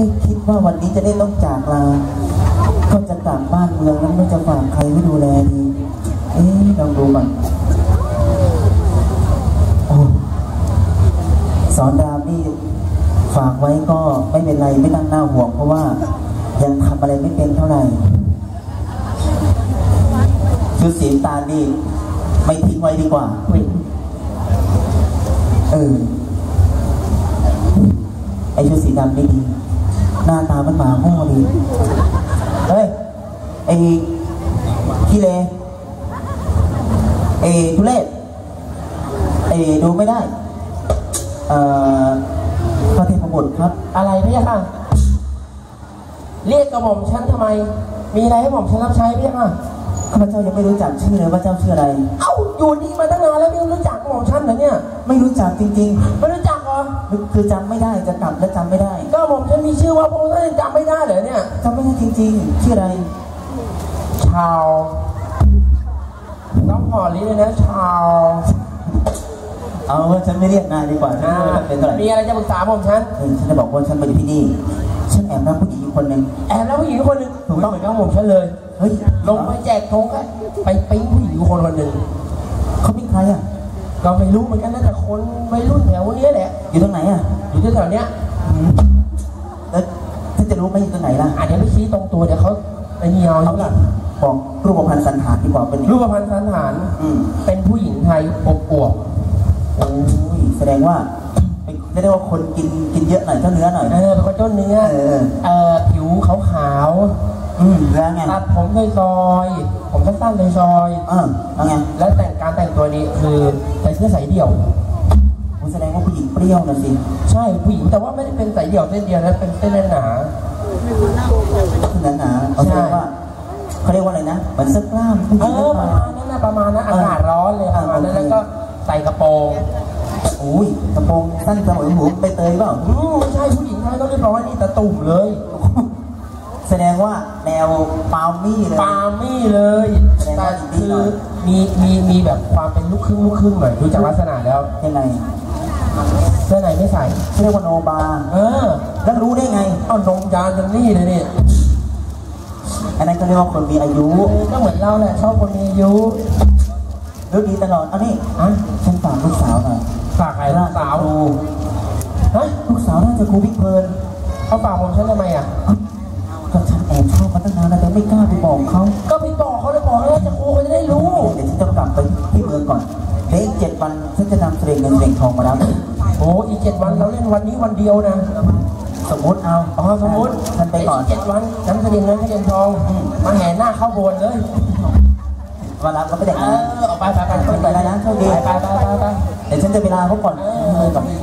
ไม่คิดว่าวันนี้จะได้ต้องจากลา ก็จะกลับบ้านเมืองแล้วไม่จะฝากใครไว้ดูแลดี เอ๊ะลองดูก่อนโอ้สอนรามนี่ฝากไว้ก็ไม่เป็นไรไม่ตั้งหน้าห่วง เพราะว่ายังทำอะไรไม่เป็นเท่าไหร่ชุดสีตาลนี่ไม่ทิ้งไว้ดีกว่าเออไอชุดสีดำไม่ดี น้าตามันหมาโง่ดีเฮ้ยไอขี้เลไอทุเรศไอดูไม่ได้ เอ่อพระเทพบุตรครับ อะไรพี่ค่ะ เรียกกระหม่อมฉันทำไม มีอะไรให้หม่อมฉันรับใช้พี่ค่ะข้าพเจ้ายังไม่รู้จักชื่อเลยว่าเจ้าชื่ออะไร เอ้าอยู่นี่มาตั้งนานแล้วไม่รู้จักกระหม่อมฉันเหรอเนี่ย ไม่รู้จักจริงไม่รู้ จักเหรอๆคือจำไม่ได้จะกลับแล้วจำไม่ได้ก็หม่อมฉันมีชื่อว่าพระองค์ท่านยังจำไม่ได้เหรอเนี่ย จำไม่ได้จริงๆชื่ออะไร ชาวต้องพอลิ้นเลยนะชาวเอาว่าฉันไม่เรียกนายดีกว่าฉันอ่าไม่จำเป็นเท่าไหร่มีอะไรจะปรึกษาหม่อมฉันเออฉันจะบอกว่าฉันมาอยู่ที่นี่ ฉันแอบรักผู้หญิงอีกคนหนึ่งแอบแล้วผู้หญิงคนหนึ่งถูกต้องเหมือนกับหม่อมฉันเลย เฮ้ยลงไปแจกทงกันไปปิ๊งผู้หญิงคนคนหนึ่งเขาเป็นใครอะ ก็ไม่รู้เหมือนกันนะแต่คนวัยรุ่นแถวนี้แหละ อยู่ตรงไหนอะอยู่แถวๆเนี้ยอืมแล้วฉันจะรู้ไหมอยู่ตรงไหนล่ะอะเดี๋ยวไปชี้ตรงตัวเดี๋ยวเขาไอ้นี่เอาเอาเอาล่ะล่ะบอกรูปพรรณสันฐานดีกว่าเป็นรูปพรรณสันฐานอืมเป็นผู้หญิงไทยอบอวบโอ้ยแสดงว่าเป็นเรียกได้ว่าคนกินกินเยอะหน่อยเจ้าเนื้อหน่อย เออเป็นคนต้นเนื้อเออ เอ่อผิวขาว อืมแล้วไงๆตัดผมซอยๆผมสั้นๆซอยเออแล้วไงๆแล้วแต่งการแต่งตัวนี้คือใส่เสื้อสายเดี่ยวโอ้แสดงว่าผู้หญิงเปรี้ยวนะสิใช่ผู้หญิงแต่ว่าไม่ได้เป็นสายเดี่ยวเส้นเดียวนะเป็นเส้นหนาคือหนาๆเอาแสดงว่าเขาเรียกว่าอะไรนะเหมือนเสื้อกล้ามผู้หเอญิงอเสื้อปกระล้ามมาณนั้นนะประมาณนั้นอากาศร้อนเลยประมาณนั้นเออแล้วก็ใส่กระโปรงโอ้ยกระโปรงสั้นเสมอหูไปเตยเปล่า อืมไม่ใช่ผู้หญิงไทยก็เรียบร้อยนี่ตะตุ่มเลย แสดงว่าแนวปาล์มมี่เลย ปามี่เลยแสดงแต่ว่าอินดี้คืหน่ออย มีมีมีแบบความเป็นลูกครึ่งลูกครึ่งหน่อยดูจากลักษณะแล้วยังไงเสื้อในไม่ใส่เขาเรียกว่าโนบาเออแล้วรู้ได้ไง เอานมยานจนนี่เลยเนี่ยอันนั้นก็เรียกว่าคนมีอายุก็เหมือนเราแหละชอบคนมีอายุรู้ดีตลอดเอานี่อะฉันฝากลูกสาวหน่อยฝากใครลูกสาวครูฮะลูกสาวน่าจะครูพิกเพลินเขาฝากผมฉันทำไมอะ ก็ฉันแอบชอบมาตั้งนานแล้วแต่ไม่กล้าไปบอกเขาก็ไปบอกเขาเลยบอกแล้วจะครูเขาจะได้รู้ เดี๋ยวฉันจะกลับไปที่เมืองก่อนเดี๋ยวอีกเจ็ดวันฉันจะนำเสลงเงินเสลงทองมารับโอ้อีกเจ็ดวันเราเล่นวันนี้วันเดียวนะ สมมติเอาอ๋อสมมติฉันไปก่อนกเจ็ดวันน้ำเสด็จเงินเสด็จทองมาแห่หน้าเข้าโบสถ์เลยมารับแล้วไปแต่งเองานอไปไปไปไปแล้วนะโชคดีไปไปไปไปไปเดี๋ยวฉันจะไปลาเขาก่อนเอเอออก่อนดี